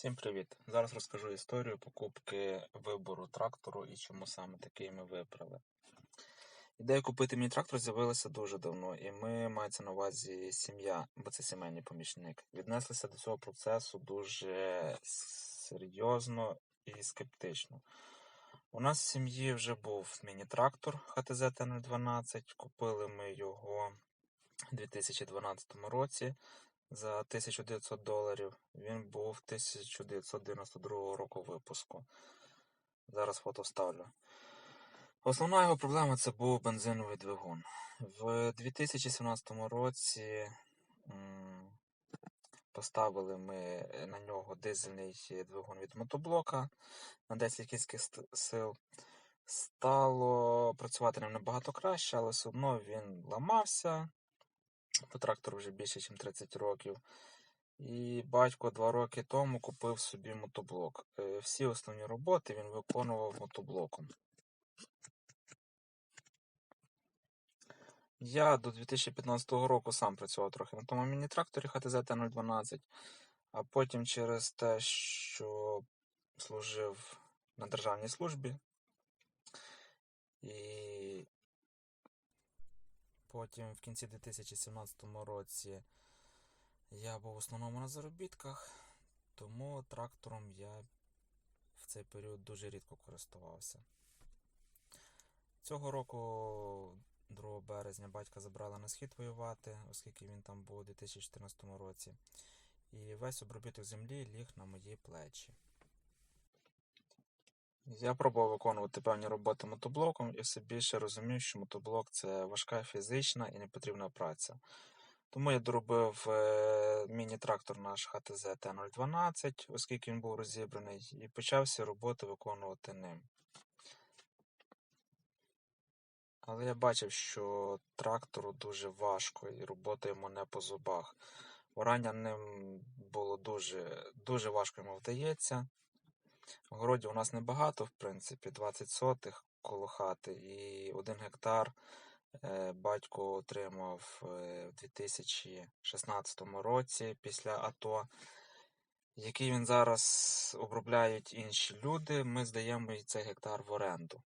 Всім привіт! Зараз розкажу історію покупки вибору трактору і чому саме такий ми вибрали. Ідея купити мій трактор з'явилася дуже давно, і ми мається на увазі сім'я, бо це сімейний помічник. Віднеслися до цього процесу дуже серйозно і скептично. У нас в сім'ї вже був міні-трактор ХТЗ Т012. Купили ми його у 2012 році за 1900 доларів. Він був 1992 року випуску. Зараз фото вставлю. Основна його проблема це був бензиновий двигун. В 2017 році поставили ми на нього дизельний двигун від мотоблока на 10 кінських сил. Стало працювати ним набагато краще, але все одно він ламався. По трактору вже більше, ніж 30 років. І батько два роки тому купив собі мотоблок. Е, Всі основні роботи він виконував мотоблоком. Я до 2015 року сам працював трохи на тому міні-тракторі ХТЗ Т012, а потім через те, що служив на державній службі, і потім в кінці 2017 році я був в основному на заробітках, тому трактором я в цей період дуже рідко користувався. Цього року, 2 березня, батька забрали на схід воювати, оскільки він там був у 2014 році. І весь обробіток землі ліг на мої плечі. Я пробував виконувати певні роботи мотоблоком і все більше розумів, що мотоблок це важка фізична і непотрібна праця. Тому я доробив е, міні-трактор наш ХТЗ Т012, оскільки він був розібраний, і почав всі роботи виконувати ним. Але я бачив, що трактору дуже важко і робота йому не по зубах. Орання ним було дуже, дуже важко йому вдається. Городі у нас небагато, в принципі, 20 сотих коло хати і 1 гектар е, батько отримав е, в 2016 році після АТО, який він зараз обробляють інші люди. Ми здаємо їй цей гектар в оренду.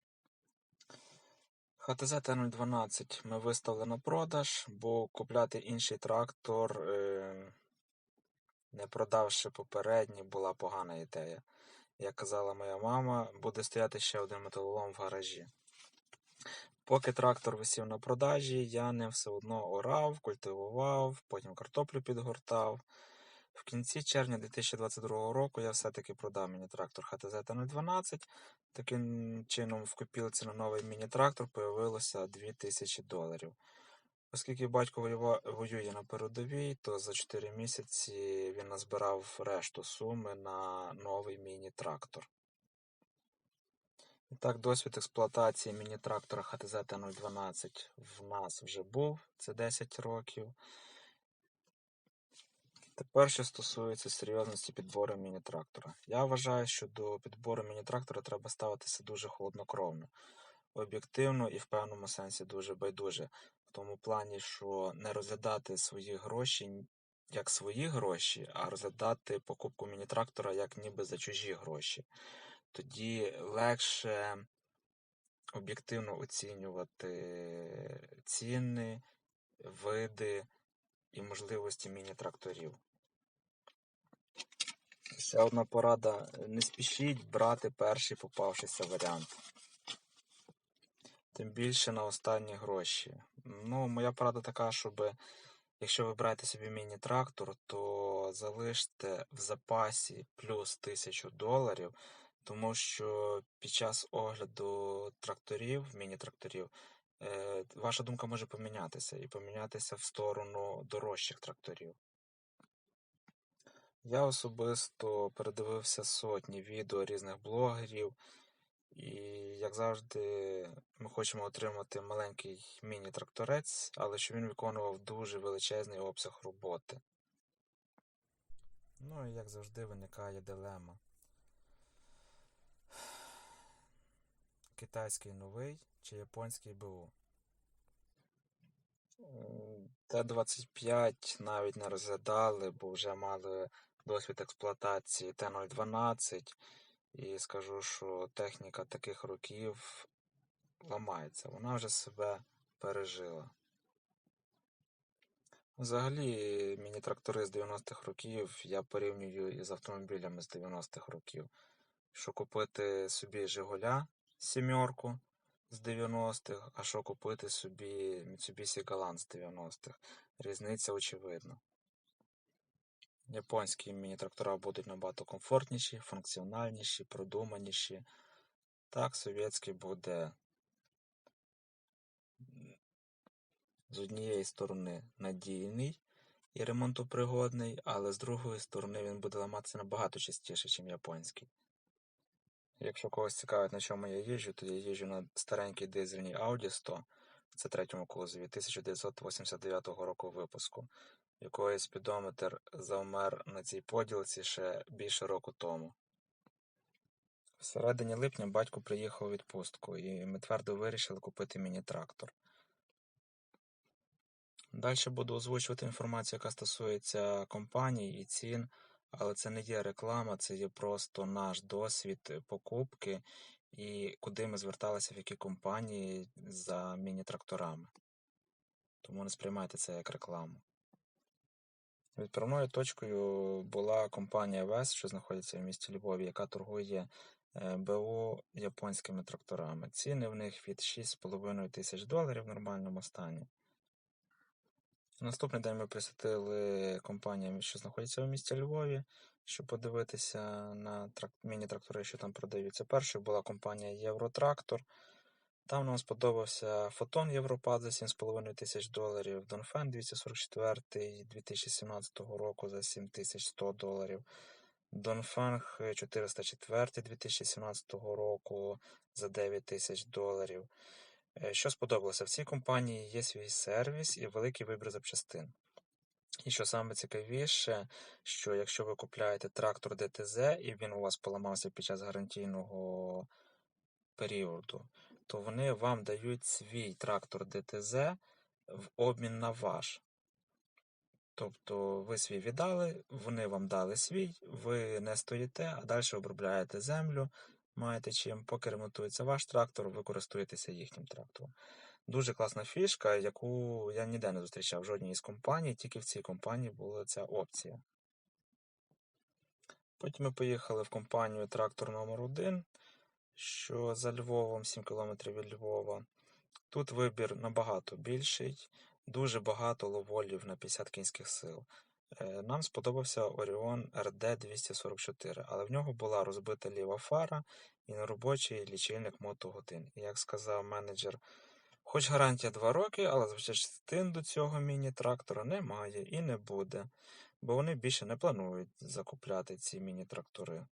ХТЗ Т012 ми виставили на продаж, бо купляти інший трактор, е, не продавши попередній, була погана ідея. Як казала моя мама, буде стояти ще один металолом в гаражі. Поки трактор висів на продажі, я ним все одно орав, культивував, потім картоплю підгортав. В кінці червня 2022 року я все-таки продав міні-трактор ХТЗ Т012. Таким чином, в копілці на новий міні-трактор появилося 2000 доларів. Оскільки батько воює на передовій, то за 4 місяці він назбирав решту суми на новий міні-трактор. І так, досвід експлуатації міні-трактора ХТЗ Т012 в нас вже був, це 10 років. Тепер, що стосується серйозності підбору міні-трактора. Я вважаю, що до підбору міні-трактора треба ставитися дуже холоднокровно, об'єктивно і в певному сенсі дуже байдуже. Тому плані, що не розглядати свої гроші як свої гроші, а розглядати покупку міні-трактора як ніби за чужі гроші. Тоді легше об'єктивно оцінювати ціни, види і можливості міні-тракторів. Ще одна порада: не спішіть брати перший попавшийся варіант. Тим більше на останні гроші. Ну, моя порада така, щоб якщо ви берете собі міні-трактор, то залиште в запасі плюс 1000 доларів, тому що під час огляду тракторів, міні-тракторів, е, ваша думка може помінятися і помінятися в сторону дорожчих тракторів. Я особисто передивився сотні відео різних блогерів, і, як завжди, ми хочемо отримати маленький міні-тракторець, але щоб він виконував дуже величезний обсяг роботи. Ну і як завжди виникає дилема. Китайський новий чи японський БУ? Т-25 навіть не розглядали, бо вже мали досвід експлуатації Т-012 і скажу, що техніка таких років ламається. Вона вже себе пережила. Взагалі, міні-трактори з 90-х років я порівнюю із автомобілями з 90-х років. Що купити собі Жигуля сімерку з 90-х, а що купити собі Mitsubishi Galant з 90-х. Різниця очевидна. Японські міні-трактора будуть набагато комфортніші, функціональніші, продуманіші. Так, совєтський буде з однієї сторони надійний і ремонтопригодний, але з другої сторони він буде ламатися набагато частіше, ніж японський. Якщо когось цікавить, на чому я їжджу, то я їжджу на старенькій дизельній Audi 100 це третьому кузові 1989 року випуску, якої спідометр завмер на цій поділці ще більше року тому. В середині липня батько приїхав у відпустку, і ми твердо вирішили купити міні-трактор. Далі буду озвучувати інформацію, яка стосується компаній і цін, але це не є реклама, це є просто наш досвід покупки і куди ми зверталися в які компанії за міні-тракторами. Тому не сприймайте це як рекламу. Відправною точкою була компанія ВЕС, що знаходиться в місті Львові, яка торгує БУ японськими тракторами. Ціни в них від 6,5 тисяч доларів в нормальному стані. Наступний день ми присвятили компаніям, що знаходяться в місті Львові, щоб подивитися на міні-трактори, що там продаються. Першою була компанія Євротрактор. Там нам сподобався Фотон Європад за 7,5 тисяч доларів, Донфен 244 2017 року за 7100 доларів, Донфенг 404 2017 року за 9 тисяч доларів. Е, що сподобалося? В цій компанії є свій сервіс і великий вибір запчастин. І що саме цікавіше, що якщо ви купляєте трактор ДТЗ і він у вас поламався під час гарантійного періоду, то вони вам дають свій трактор ДТЗ в обмін на ваш. Тобто ви свій віддали, вони вам дали свій, ви не стоїте, а далі обробляєте землю, маєте чим, поки ремонтується ваш трактор, ви користуєтеся їхнім трактором. Дуже класна фішка, яку я ніде не зустрічав в жодній із компаній, тільки в цій компанії була ця опція. Потім ми поїхали в компанію трактор номер 1 що за Львовом, 7 км від Львова. Тут вибір набагато більший, дуже багато ловолів на 50 кінських сил. Е, нам сподобався Orion RD244, але в нього була розбита ліва фара і неробочий лічильник мотогодин. І як сказав менеджер, хоч гарантія 2 роки, але запчастин до цього міні-трактора немає і не буде, бо вони більше не планують закупляти ці міні-трактори.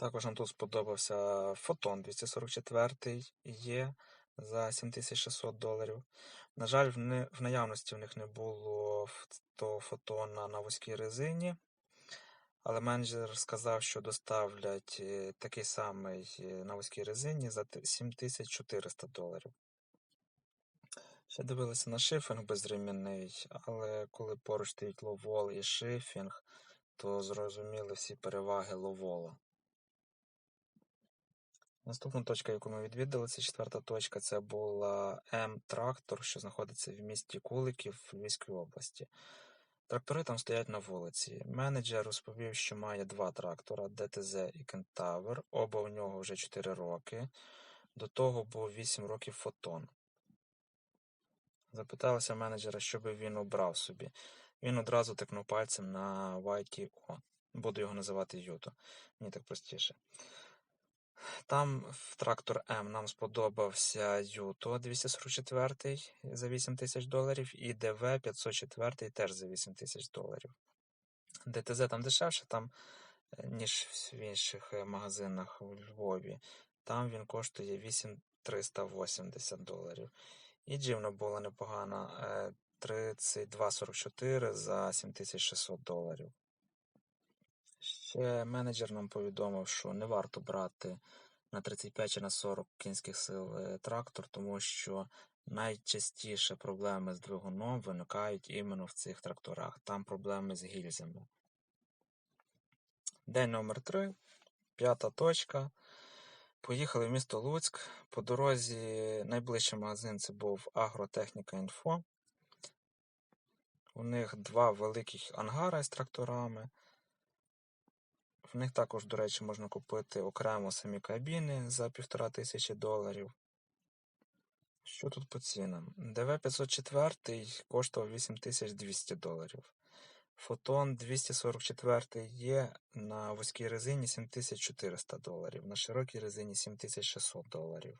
Також нам тут сподобався Photon 244 є за 7600 доларів. На жаль, в наявності в них не було того фотона на вузькій резині, але менеджер сказав, що доставлять е, такий самий е, на вузькій резині за 7400 доларів. Ще дивилися на шифінг безремінний, але коли поруч стоїть ловол і шифінг, то зрозуміли всі переваги ловола. Наступна точка, яку ми відвідали, це четверта точка, це була М-трактор, що знаходиться в місті Куликів в Львівській області. Трактори там стоять на вулиці. Менеджер розповів, що має два трактора ДТЗ і Кентавр, оба у нього вже 4 роки. До того був 8 років фотон. Запиталася менеджера, що би він обрав собі. Він одразу тикнув пальцем на YTO. Буду його називати Юто. Мені так простіше. Там трактор М нам сподобався Юто 244 за 8 тисяч доларів і ДВ 504 теж за 8 тисяч доларів. ДТЗ там дешевше, там, е, ніж в інших е, магазинах у Львові. Там він коштує 8380 доларів. І дживна була непогана 3244 е, за 7600 доларів. Ще менеджер нам повідомив, що не варто брати на 35 чи на 40 кінських сил е, трактор, тому що найчастіше проблеми з двигуном виникають іменно в цих тракторах. Там проблеми з гільзами. День номер 3 п'ята точка. Поїхали в місто Луцьк. По дорозі найближчий магазин це був Агротехніка Інфо. У них два великих ангара з тракторами. В них також, до речі, можна купити окремо самі кабіни за півтора тисячі доларів. Що тут по цінам? ДВ-504 коштував 8200 доларів. Фотон 244 є на вузькій резині 7400 доларів, на широкій резині 7600 доларів.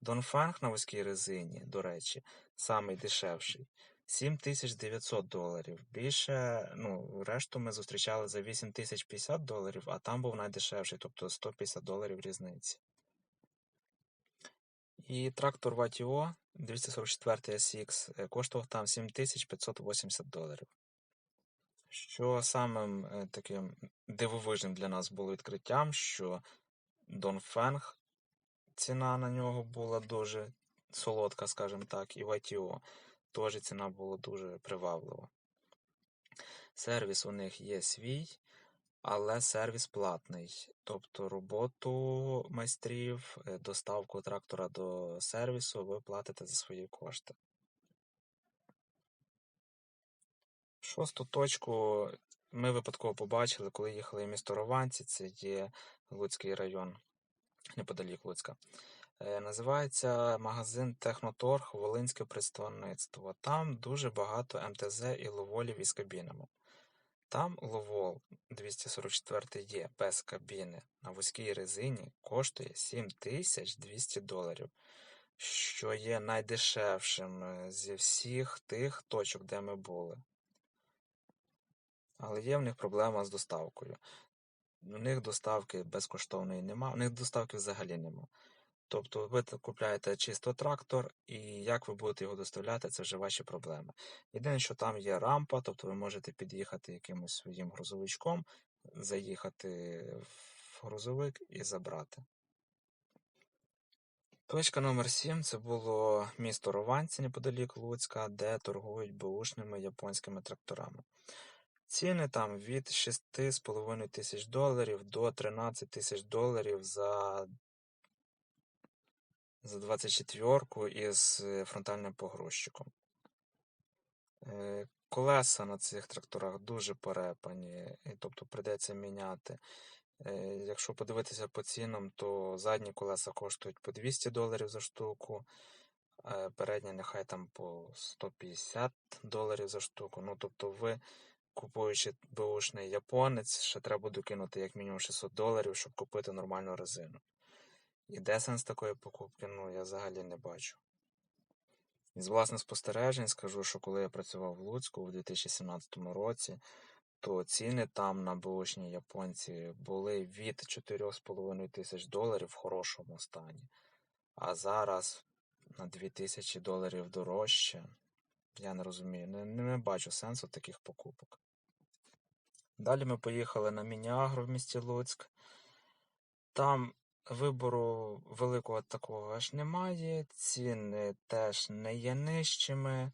Донфанг на вузькій резині, до речі, самий дешевший 7900 доларів. Більше, ну, решту ми зустрічали за 8050 доларів, а там був найдешевший, тобто 150 доларів різниці. І трактор Ватіо 244 SX коштував там 7580 доларів. Що самим таким дивовижним для нас було відкриттям, що Донфенг ціна на нього була дуже солодка, скажімо так, і Ватіо теж ціна була дуже приваблива. Сервіс у них є свій, але сервіс платний. Тобто роботу майстрів, е, доставку трактора до сервісу ви платите за свої кошти. Шосту точку ми випадково побачили, коли їхали в місто Рованці, це є Луцький район, неподалік Луцька. Е, Називається магазин Техноторг Волинське представництво. Там дуже багато МТЗ і ловолів із кабінами. Там ловол 244 є без кабіни на вузькій резині коштує 7200 доларів, що є найдешевшим е, зі всіх тих точок, де ми були. Але є в них проблема з доставкою. У них доставки безкоштовної нема, у них доставки взагалі нема. Тобто ви купляєте чисто трактор, і як ви будете його доставляти, це вже ваші проблеми. Єдине, що там є рампа, тобто ви можете під'їхати якимось своїм грузовичком, заїхати в грузовик і забрати. Точка номер 7 це було місто Рованці неподалік Луцька, де торгують беушними японськими тракторами. Ціни там від 6,5 тисяч доларів до 13 тисяч доларів за, за 24-ку із е, фронтальним погрузчиком. Е, Колеса на цих тракторах дуже перепані, тобто прийдеться міняти. Е, Якщо подивитися по цінам, то задні колеса коштують по 200 доларів за штуку, передні нехай там по 150 доларів за штуку. Ну, тобто ви, купуючи беушний японець, ще треба докинути як мінімум 600 доларів, щоб купити нормальну резину. І де сенс такої покупки, ну я взагалі не бачу. Із власних спостережень скажу, що коли я працював в Луцьку у 2017 році, то ціни там на бушні японці були від 4,5 тисяч доларів в хорошому стані. А зараз на 2000 доларів дорожче. Я не розумію, не, не бачу сенсу таких покупок. Далі ми поїхали на Мініагро в місті Луцьк. Там вибору великого такого аж немає, ціни теж не є нижчими.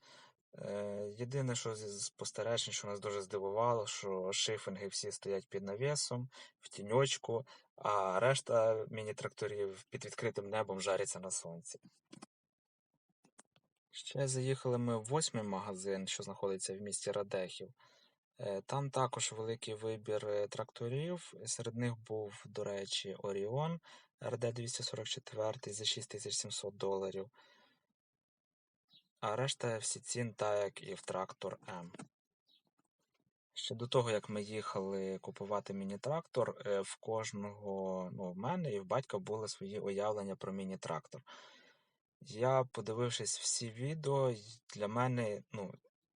Е, Єдине, що зі спостережень, що нас дуже здивувало, що шифинги всі стоять під навісом, в тіньочку, а решта міні-тракторів під відкритим небом жаряться на сонці. Ще заїхали ми в восьмий магазин, що знаходиться в місті Радехів. Е, Там також великий вибір е, тракторів. Серед них був, до речі, Оріон РД-244 за 6700 доларів. А решта всі цін, так як і в трактор М. Ще до того, як ми їхали купувати міні-трактор, е, в кожного, ну, в мене і в батька були свої уявлення про міні-трактор. Я, подивившись всі відео, для мене ну,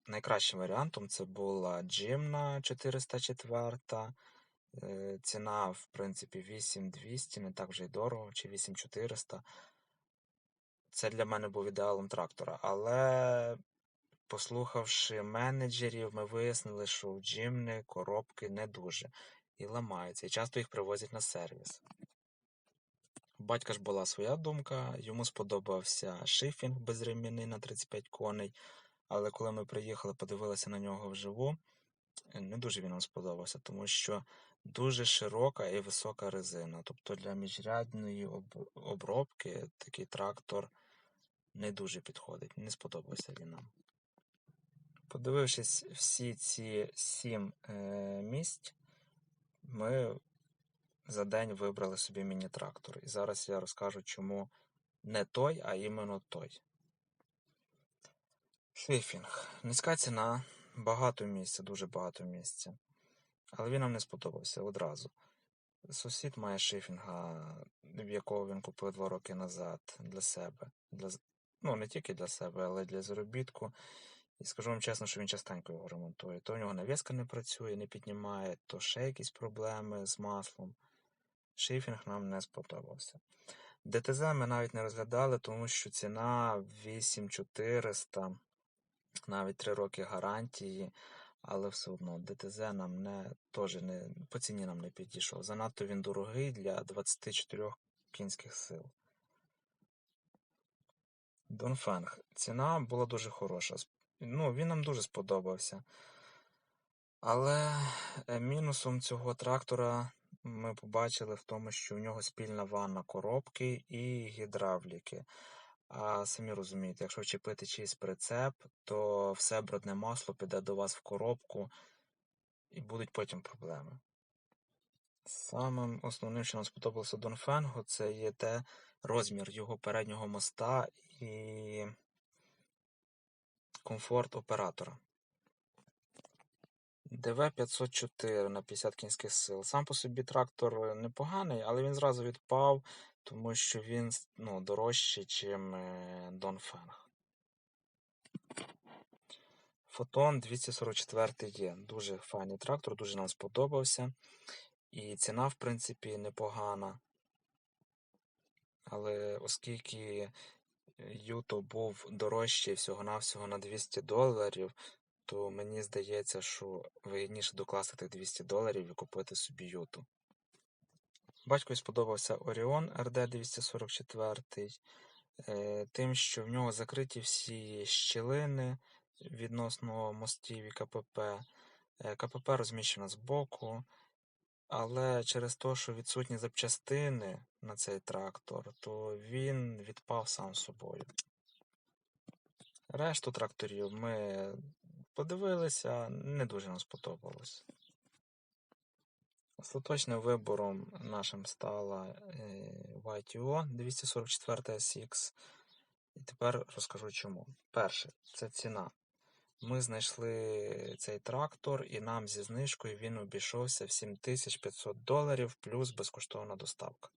найкращим варіантом це була Джимна 404. Е, Ціна, в принципі, 8200, не так вже й дорого, чи 8400. Це для мене був ідеалом трактора. Але, послухавши менеджерів, ми вияснили, що в Джимни коробки не дуже і ламаються, і часто їх привозять на сервіс. Батька ж була своя думка, йому сподобався шифінг без реміни на 35 коней, але коли ми приїхали, подивилися на нього вживу, не дуже він нам сподобався, тому що дуже широка і висока резина. Тобто для міжрядної обробки такий трактор не дуже підходить. Не сподобався він нам. Подивившись всі ці сім е, місць, ми за день вибрали собі міні-трактор. І зараз я розкажу, чому не той, а іменно той. Шліфінг. Низька ціна, багато місця, дуже багато місця. Але він нам не сподобався одразу. Сусід має шифінга, в якого він купив два роки назад для себе. Для, ну, не тільки для себе, але й для заробітку. І скажу вам чесно, що він частенько його ремонтує. То в нього навіска не працює, не піднімає, то ще якісь проблеми з маслом. Шифінг нам не сподобався. ДТЗ ми навіть не розглядали, тому що ціна 8400, навіть 3 роки гарантії, але все одно ДТЗ нам не теж не по ціні нам не підійшов. Занадто він дорогий для 24 кінських сил. Донфенг. Ціна була дуже хороша. Ну, він нам дуже сподобався. Але е, мінусом цього трактора ми побачили в тому, що в нього спільна ванна коробки і гідравліки. А самі розумієте, якщо вчепити чийсь прицеп, то все брудне масло піде до вас в коробку і будуть потім проблеми. Самим основним, що нам сподобалося Донфенгу, це є те розмір його переднього моста і комфорт оператора. ДВ-504 на 50 кінських сил. Сам по собі трактор непоганий, але він зразу відпав, тому що він ну, дорожчий, ніж Донфенг. Фотон 244 є. Дуже файний трактор, дуже нам сподобався. І ціна, в принципі, непогана. Але оскільки Юто був дорожчий всього-навсього на 200 доларів, то мені здається, що вигідніше докласти 200 доларів і купити собі Юту. Батькові сподобався Оріон RD244, е, тим, що в нього закриті всі щілини відносно мостів і КПП. Е, КПП розміщено збоку, але через те, що відсутні запчастини на цей трактор, то він відпав сам собою. Решту тракторів ми подивилися, не дуже нам сподобалось. Остаточним вибором нашим стала YTO 244 SX. І тепер розкажу чому. Перше, це ціна. Ми знайшли цей трактор, і нам зі знижкою він обійшовся в 7500 доларів плюс безкоштовна доставка.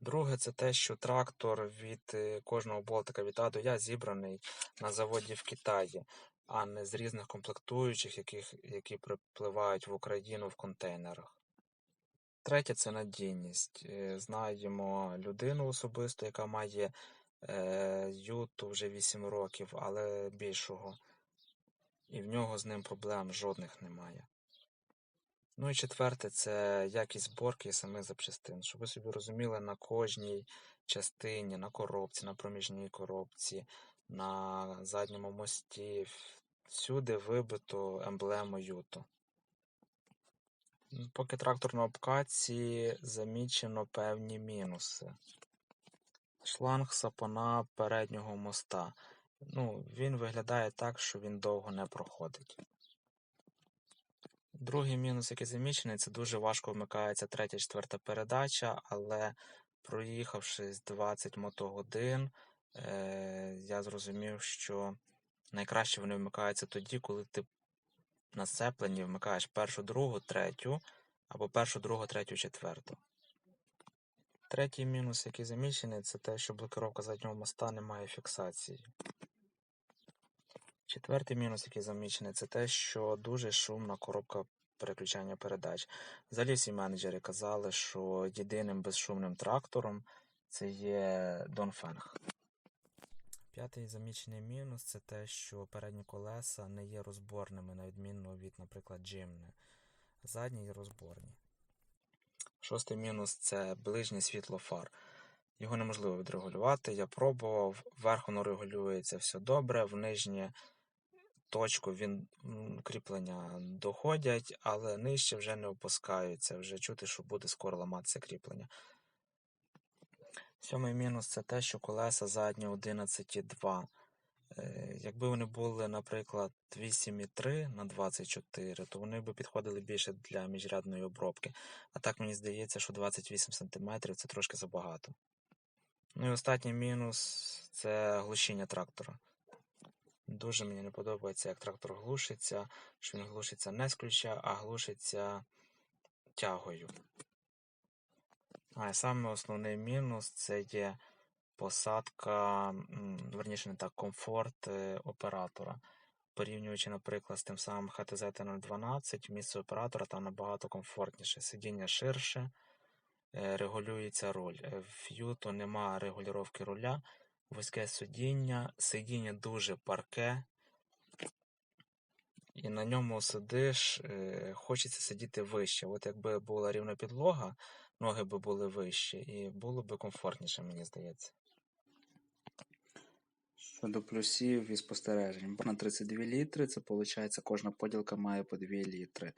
Друге, це те, що трактор від е, кожного болтика від А до Я зібраний на заводі в Китаї, а не з різних комплектуючих, яких, які припливають в Україну в контейнерах. Третє це надійність. Е, Знаємо людину особисто, яка має е, юту вже 8 років, але більшого. І в нього з ним проблем жодних немає. Ну і четверте, це якість зборки самих запчастин. Щоб ви собі розуміли, на кожній частині, на коробці, на проміжній коробці, на задньому мості, всюди вибито емблему Юто. Поки трактор на обкатці замічено певні мінуси. Шланг сапона переднього моста. Ну, він виглядає так, що він довго не проходить. Другий мінус, який замічений, це дуже важко вмикається третя, четверта передача, але проїхавши з 20 мотогодин, я зрозумів, що найкраще вони вмикаються тоді, коли ти на сцепленні вмикаєш першу, другу, третю, або першу, другу, третю, четверту. Третій мінус, який замічений, це те, що блокировка заднього моста не має фіксації. Четвертий мінус, який замічений, це те, що дуже шумна коробка переключання передач. Взагалі всі менеджери казали, що єдиним безшумним трактором це є Донфенг. П'ятий замічений мінус це те, що передні колеса не є розборними, на відміну від, наприклад, Джимни. Задні є розборні. Шостий мінус це ближнє світло фар. Його неможливо відрегулювати. Я пробував, вверх воно регулюється все добре, в нижнє точку він кріплення доходять, але нижче вже не опускаються. Вже чути, що буде скоро ламатися кріплення. Сьомий мінус це те, що колеса задні 11,2. Е, Якби вони були, наприклад, 8,3 на 24, то вони би підходили більше для міжрядної обробки. А так мені здається, що 28 см це трошки забагато. Ну і останній мінус це глушіння трактора. Дуже мені не подобається, як трактор глушиться, що він глушиться не з ключа, а глушиться тягою. А саме основний мінус це є посадка, верніше не так, комфорт е, оператора. Порівнюючи, наприклад, з тим самим HTZ 012, місце оператора там набагато комфортніше. Сидіння ширше, е, регулюється руль. Е, В Юто нема регулювання руля, вузьке сидіння, сидіння дуже парке, і на ньому сидиш, хочеться сидіти вище. От якби була рівна підлога, ноги би були вищі, і було би комфортніше, мені здається. Щодо плюсів і спостережень. На 32 літри, це виходить, кожна поділка має по 2 літри.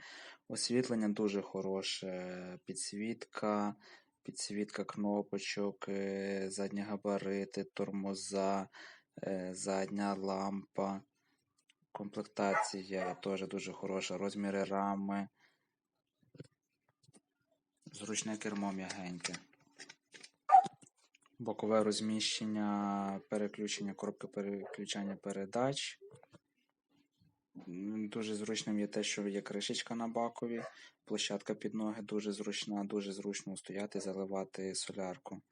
Освітлення дуже хороше, підсвітка, підсвітка кнопочок, е, задні габарити, тормоза, е, задня лампа. Комплектація теж дуже хороша, розміри рами. Зручне кермо м'ягеньке. Бокове розміщення, переключення, коробки переключання передач. Дуже зручним є те, що є кришечка на бакові, площадка під ноги дуже зручна, дуже зручно стояти, заливати солярку.